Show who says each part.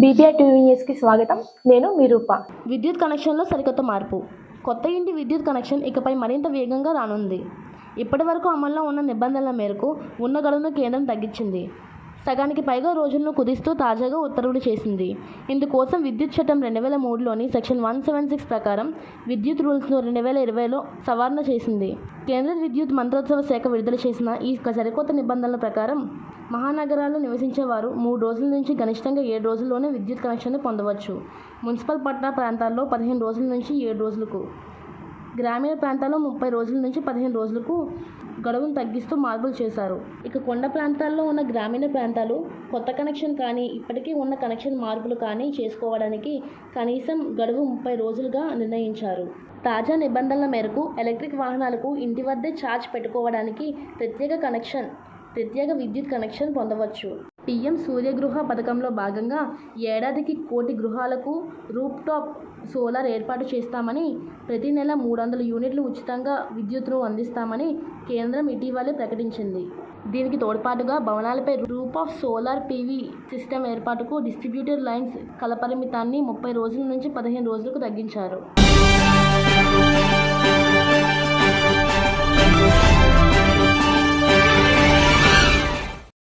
Speaker 1: BPR TV న్యూస్కి స్వాగతం. నేను మీ రూప.
Speaker 2: విద్యుత్ కనెక్షన్లో సరికొత్త మార్పు. కొత్త ఇంటి విద్యుత్ కనెక్షన్ ఇకపై మరింత వేగంగా రానుంది. ఇప్పటి వరకు అమల్లో ఉన్న నిబంధనల మేరకు ఉన్న గడువును కేంద్రం తగ్గించింది. సగానికి పైగా రోజులను కుదిస్తూ తాజాగా ఉత్తర్వులు చేసింది. ఇందుకోసం విద్యుత్ చట్టం రెండు వేల మూడులోని సెక్షన్ వన్ సెవెన్ సిక్స్ ప్రకారం విద్యుత్ రూల్స్ను రెండు వేల ఇరవైలో సవరణ చేసింది. కేంద్ర విద్యుత్ మంత్రోత్సవ శాఖ విడుదల చేసిన ఈ సరికొత్త నిబంధనల ప్రకారం మహానగరాల్లో నివసించేవారు మూడు రోజుల నుంచి గరిష్టంగా ఏడు రోజుల్లోనే విద్యుత్ కనెక్షన్ పొందవచ్చు. మున్సిపల్ పట్టణ ప్రాంతాల్లో పదిహేను రోజుల నుంచి ఏడు రోజులకు గ్రామీణ ప్రాంతాల్లో ముప్పై రోజుల నుంచి పదిహేను రోజులకు గడువును తగ్గిస్తూ మార్పులు చేశారు. ఇక కొండ ప్రాంతాల్లో ఉన్న గ్రామీణ ప్రాంతాలు కొత్త కనెక్షన్ కానీ ఇప్పటికీ ఉన్న కనెక్షన్ మార్పులు కానీ చేసుకోవడానికి కనీసం గడువు ముప్పై రోజులుగా నిర్ణయించారు. తాజా నిబంధనల మేరకు ఎలక్ట్రిక్ వాహనాలకు ఇంటి వద్దే ఛార్జ్ పెట్టుకోవడానికి ప్రత్యేక కనెక్షన్ ప్రత్యేక విద్యుత్ కనెక్షన్ పొందవచ్చు. పీఎం సూర్యగృహ పథకంలో భాగంగా ఏడాదికి కోటి గృహాలకు రూప్టాప్ సోలార్ ఏర్పాటు చేస్తామని ప్రతి నెల మూడు వందల యూనిట్లు ఉచితంగా విద్యుత్ను అందిస్తామని కేంద్రం ఇటీవలే ప్రకటించింది. దీనికి తోడ్పాటుగా భవనాలపై roof of solar PV system ఏర్పాటుకు డిస్ట్రిబ్యూటర్ లైన్స్ కలపరిమితాన్ని ముప్పై రోజుల నుంచి పదిహేను రోజులకు తగ్గించారు.